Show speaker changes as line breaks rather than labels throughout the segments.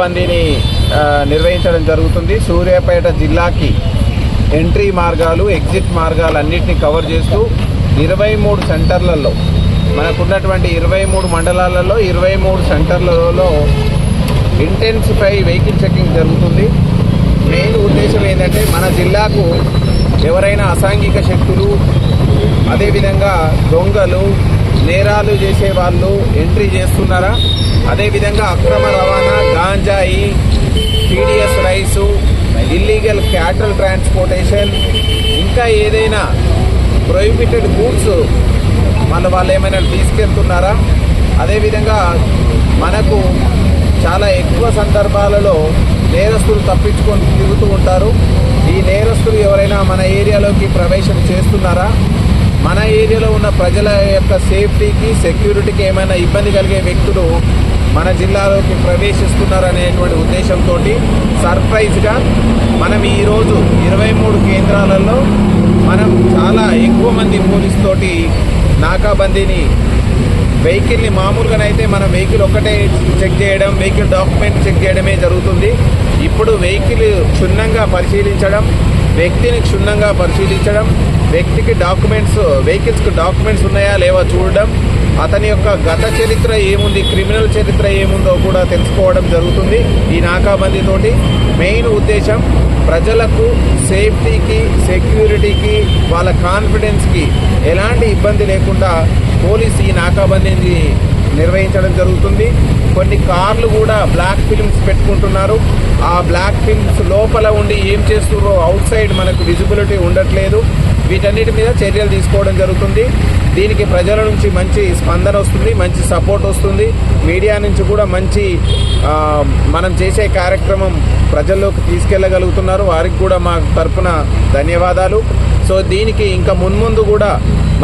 బందీని నిర్వహించడం జరుగుతుంది. సూర్యాపేట జిల్లాకి ఎంట్రీ మార్గాలు ఎగ్జిట్ మార్గాలు అన్నింటినీ కవర్ చేస్తూ ఇరవై మూడు సెంటర్లలో మనకున్నటువంటి ఇరవై మూడు మండలాలలో ఇరవై మూడు సెంటర్లలో ఇంటెన్సిఫై వెహికల్ చెకింగ్ జరుగుతుంది. మెయిన్ ఉద్దేశం ఏంటంటే మన జిల్లాకు ఎవరైనా అసాంఘిక శక్తులు అదేవిధంగా దొంగలు నేరాలు చేసే వాళ్ళు ఎంట్రీ చేస్తున్నారా? అదేవిధంగా అక్రమ రవాణా గాంజాయి TDS rice illegal cattle transportation ఇంకా ఏదైనా ప్రొహిబిటెడ్ గూడ్స్ మన వాళ్ళు ఏమైనా తీసుకెళ్తున్నారా? అదేవిధంగా మనకు చాలా ఎక్కువ సందర్భాలలో నేరస్తులు తప్పించుకొని తిరుగుతూ ఉంటారు. ఈ నేరస్తులు ఎవరైనా మన ఏరియాలోకి ప్రవేశం చేస్తున్నారా? మన ఏరియాలో ఉన్న ప్రజల యొక్క సేఫ్టీకి సెక్యూరిటీకి ఏమైనా ఇబ్బంది కలిగే వ్యక్తులు మన జిల్లాలోకి ప్రవేశిస్తున్నారనేటువంటి ఉద్దేశంతో సర్ప్రైజ్గా మనం ఈరోజు ఇరవై మూడు కేంద్రాలలో మనం చాలా ఎక్కువ మంది పోలీస్ నాకాబందీని వెహికల్ని మామూలుగానైతే మన వెహికల్ ఒక్కటే చెక్ చేయడం వెహికల్ డాక్యుమెంట్ చెక్ చేయడమే జరుగుతుంది. ఇప్పుడు వెహికల్ క్షుణ్ణంగా పరిశీలించడం వ్యక్తిని క్షుణ్ణంగా పరిశీలించడం వ్యక్తికి డాక్యుమెంట్స్ వెహికల్స్కి డాక్యుమెంట్స్ ఉన్నాయా లేవా చూడడం అతని యొక్క గత చరిత్ర ఏముంది క్రిమినల్ చరిత్ర ఏముందో కూడా తెలుసుకోవడం జరుగుతుంది ఈ నాకాబందీతోటి. మెయిన్ ఉద్దేశం ప్రజలకు సేఫ్టీకి సెక్యూరిటీకి వాళ్ళ కాన్ఫిడెన్స్కి ఎలాంటి ఇబ్బంది లేకుండా పోలీస్ ఈ నాకాబందీని నిర్వహించడం జరుగుతుంది. కొన్ని కార్లు కూడా బ్లాక్ ఫిలిమ్స్ పెట్టుకుంటున్నారు. ఆ బ్లాక్ ఫిల్మ్స్ లోపల ఉండి ఏం చేస్తున్నారో అవుట్ సైడ్ మనకు విజిబిలిటీ ఉండట్లేదు. వీటన్నిటి మీద చర్యలు తీసుకోవడం జరుగుతుంది. దీనికి ప్రజల నుంచి మంచి స్పందన వస్తుంది మంచి సపోర్ట్ వస్తుంది. మీడియా నుంచి కూడా మంచి మనం చేసే కార్యక్రమం ప్రజల్లోకి తీసుకెళ్ళగలుగుతున్నారు. వారికి కూడా మా తరఫున ధన్యవాదాలు. సో దీనికి ఇంకా మున్ముందు కూడా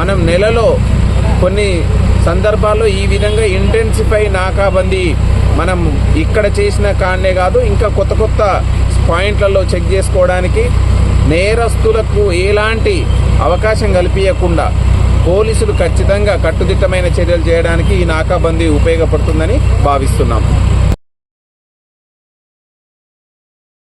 మనం నెలలో కొన్ని సందర్భాల్లో ఈ విధంగా ఇంటెన్సిఫై నాకాబందీ మనం ఇక్కడ చేసిన కాడనే కాదు ఇంకా కొత్త కొత్త పాయింట్లలో చెక్ చేసుకోవడానికి నేరస్తులకు ఎలాంటి అవకాశం కల్పించకుండా పోలీసులు ఖచ్చితంగా కట్టుదిట్టమైన చర్యలు చేయడానికి ఈ నాకాబందీ ఉపయోగపడుతుందని భావిస్తున్నాం.